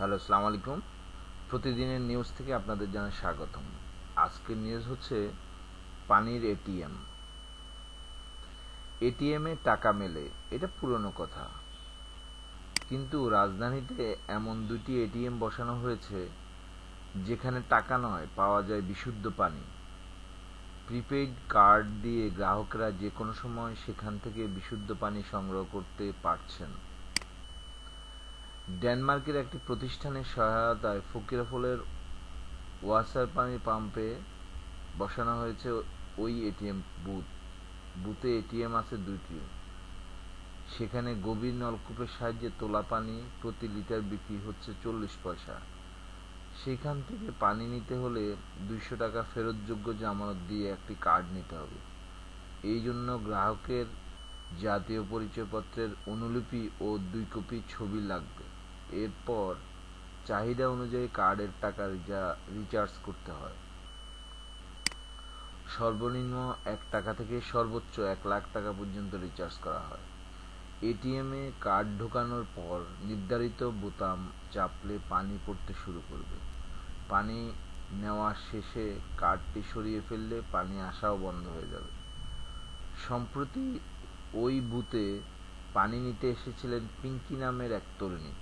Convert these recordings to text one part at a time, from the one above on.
Hello, আসসালামু আলাইকুম। প্রতিদিনের নিউজ থেকে আপনাদের জানাই স্বাগতম। আজকের নিউজ হচ্ছে পানির এটিএম এটিএমে টাকা মেলে, এটা পুরনো কথা। কিন্তু রাজধানীতে এমন দুটি এটিএম বসানো হয়েছে, যেখানে টাকা নয়, পাওয়া যায় বিশুদ্ধ পানি। প্রিপেইড কার্ড দিয়ে গ্রাহকরা যে কোনো সময় সেখান থেকে বিশুদ্ধ পানি সংগ্রহ করতে পারছেন। ডেনমার্কের একটি প্রতিষ্ঠানের সহায়তায় ফকিরাফলের ওয়াসার পানি পাম্পে বসানো হয়েছে ওই এটিএম বুথ। বুথে এটিএম আছে দুইটি। সেখানে গভীর নলকূপের সাহায্যে তোলা পানি প্রতি লিটার বিক্রি হচ্ছে চল্লিশ পয়সা। সেখান থেকে পানি নিতে হলে দুইশো টাকা ফেরতযোগ্য জামানত দিয়ে একটি কার্ড নিতে হবে। এই জন্য গ্রাহকের জাতীয় পরিচয়পত্রের অনুলিপি ও দুই কপি ছবি লাগবে। এরপর চাহিদা অনুযায়ী কার্ডের টাকা রিচার্জ করতে হয়। সর্বনিম্ন এক টাকা থেকে সর্বোচ্চ এক লাখ টাকা পর্যন্ত রিচার্জ করা হয়। এটিএমে কার্ড ঢোকানোর পর নির্ধারিত বোতাম চাপলে পানি পড়তে শুরু করবে। পানি নেওয়া শেষে কার্ডটি সরিয়ে ফেললে পানি আসাও বন্ধ হয়ে যাবে। সম্প্রতি ওই বুথে পানি নিতে এসেছিলেন পিঙ্কি নামের এক তরুণী।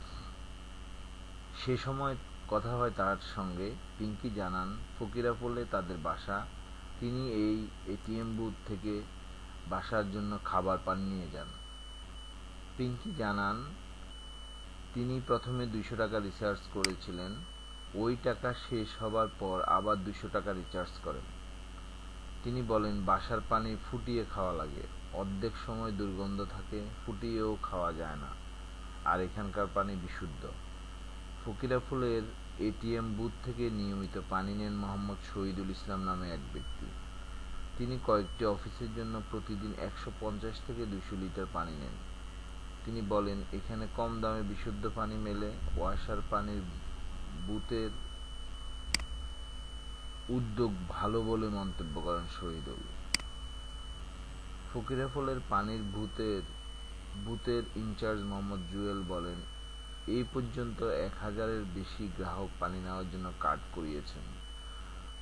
সে সময় কথা হয় তার সঙ্গে। পিঙ্কি জানান, ফকিরাপোলে তাদের বাসা। তিনি এই এটিএম বুথ থেকে বাসার জন্য খাবার পান নিয়ে যান। পিঙ্কি জানান, তিনি প্রথমে দুইশো টাকা রিচার্জ করেছিলেন। ওই টাকা শেষ হবার পর আবার দুশো টাকা রিচার্জ করেন। তিনি বলেন, বাসার পানি ফুটিয়ে খাওয়া লাগে। অর্ধেক সময় দুর্গন্ধ থাকে, ফুটিয়েও খাওয়া যায় না। আর এখানকার পানি বিশুদ্ধ। ফকিরাফুলের এটিএম বুথ থেকে নিয়মিত পানি নেন মোহাম্মদ শহীদুল ইসলাম নামে এক ব্যক্তি। তিনি কয়েকটি অফিসের জন্য প্রতিদিন একশো পঞ্চাশ থেকে দুশো লিটার পানি নেন। তিনি বলেন, এখানে কম দামে বিশুদ্ধ পানি মেলে। ওয়াসার পানির বুথের উদ্যোগ ভালো বলে মন্তব্য করেন শহীদুল। ফকিরাফলের পানির ভূতের বুথের ইনচার্জ মোহাম্মদ জুয়েল বলেন এই পর্যন্ত এক হাজারের বেশি গ্রাহক পানি নেওয়ার জন্য কার্ড করিয়েছেন।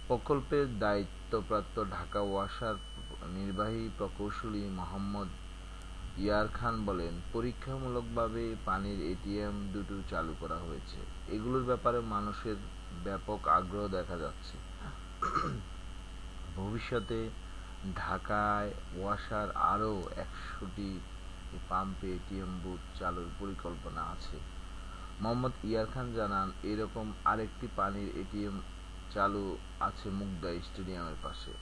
প্রকল্পের দায়িত্বপ্রাপ্ত ঢাকা ওয়াসার নির্বাহী প্রকৌশলী মোহাম্মদ ইয়ার খান বলেন, পরীক্ষামূলকভাবে পানির এটিএম দুটো চালু করা হয়েছে। এগুলোর ব্যাপারে মানুষের ব্যাপক আগ্রহ দেখা যাচ্ছে। ভবিষ্যতে ঢাকায় ওয়াসার আরও একশোটি পাম্পে এটিএম বুথ চালুর পরিকল্পনা আছে। মোহাম্মদ ইয়ার খান জানান, এরকম আরেকটি পানির এটিএম চালু আছে মুগদা স্টেডিয়ামের পাশে।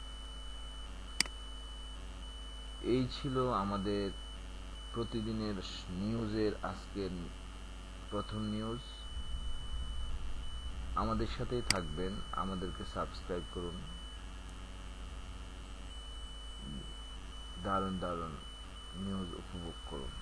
এই ছিল আমাদের প্রতিদিনের নিউজের আজকের প্রথম নিউজ। আমাদের সাথেই থাকবেন, আমাদেরকে সাবস্ক্রাইব করুন। দারুণ দারুণ নিউজ উপভোগ করুন।